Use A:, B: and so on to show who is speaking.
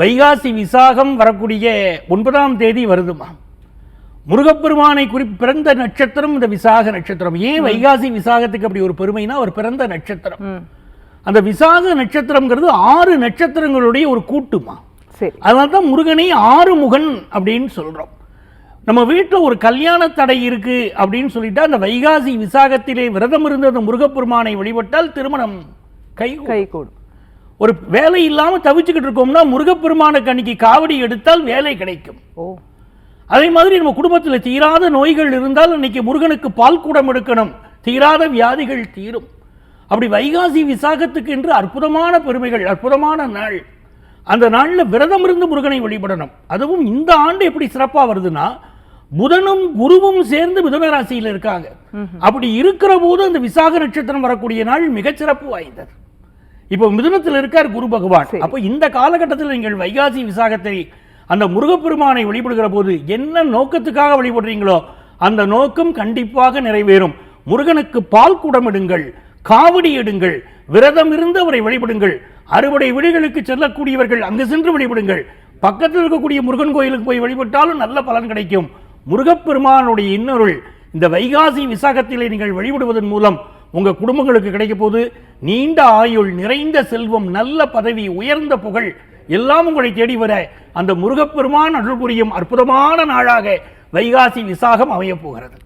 A: வைகாசி விசாகம் வரக்கூடிய ஒன்பதாம் தேதி வருதுமா? முருகப்பெருமானை குறி பிறந்த நட்சத்திரம் இந்த விசாக நட்சத்திரம். ஏன் வைகாசி விசாகத்துக்கு அப்படி ஒரு பெருமைனா அவர் பிறந்த நட்சத்திரம். அந்த விசாக நட்சத்திரம்ங்கிறது ஆறு நட்சத்திரங்களுடைய ஒரு கூட்டுமா?
B: சரி.
A: அதனால தான் முருகனை ஆறு முகன் அப்படின்னு சொல்றோம். நம்ம வீட்டில் ஒரு கல்யாண தடை இருக்கு அப்படின்னு சொல்லிட்டா அந்த வைகாசி விசாகத்திலே விரதம் இருந்த அந்த முருகப்பெருமானை வழிபட்டால் திருமணம் கை
B: கை கூடும்
A: ஒரு வேலை இல்லாம தவிச்சுக்கிட்டு இருக்கோம்னா முருகப்பெருமானுக்கு அன்னைக்கு காவடி எடுத்தால் வேலை கிடைக்கும்.
B: ஓ.
A: அதே மாதிரி நம்ம குடும்பத்தில் தீராத நோய்கள் இருந்தால் இன்னைக்கு முருகனுக்கு பால் கூடம் எடுக்கணும். தீராத வியாதிகள் தீரும். அப்படி வைகாசி விசாகத்துக்கு என்று அற்புதமான பெருமைகள் அற்புதமான நாள். அந்த நாளில் விரதம் இருந்து முருகனை வழிபடணும். அதுவும் இந்த ஆண்டு எப்படி சிறப்பா வருதுன்னா புதனும் குருவும் சேர்ந்து மிதுன ராசியில் இருக்காங்க. அப்படி இருக்கிற போது அந்த விசாக நட்சத்திரம் வரக்கூடிய நாள் மிகச்சிறப்பு வாய்ந்தது. இப்போ மிதுனத்தில் இருக்கார் குரு பகவான். அப்போ இந்த காலகட்டத்தில் நீங்கள் வைகாசி விசாகத்தை அந்த முருகப்பெருமானை வழிபடுகிற போது என்ன நோக்கத்துக்காக வழிபடுறீங்களோ அந்த நோக்கம் கண்டிப்பாக நிறைவேறும். முருகனுக்கு பால் குடமிடுங்கள் காவடி எடுங்கள் விரதம் இருந்து அவரை வழிபடுங்கள் அறுவடை வீடுகளுக்கு செல்லக்கூடியவர்கள் அங்கு சென்று வழிபடுங்கள். பக்கத்தில் இருக்கக்கூடிய முருகன் கோயிலுக்கு போய் வழிபட்டாலும் நல்ல பலன் கிடைக்கும். முருகப்பெருமானுடைய இன்னொருள் இந்த வைகாசி விசாகத்திலே நீங்கள் வழிபடுவதன் மூலம் உங்கள் குடும்பங்களுக்கு கிடைக்க போது நீண்ட ஆயுள் நிறைந்த செல்வம் நல்ல பதவி உயர்ந்த புகழ் எல்லாம் உங்களை தேடி வர அந்த முருகப்பெருமான் அருள் புரியும் அற்புதமான நாளாக வைகாசி விசாகம் அமையப் போகிறது.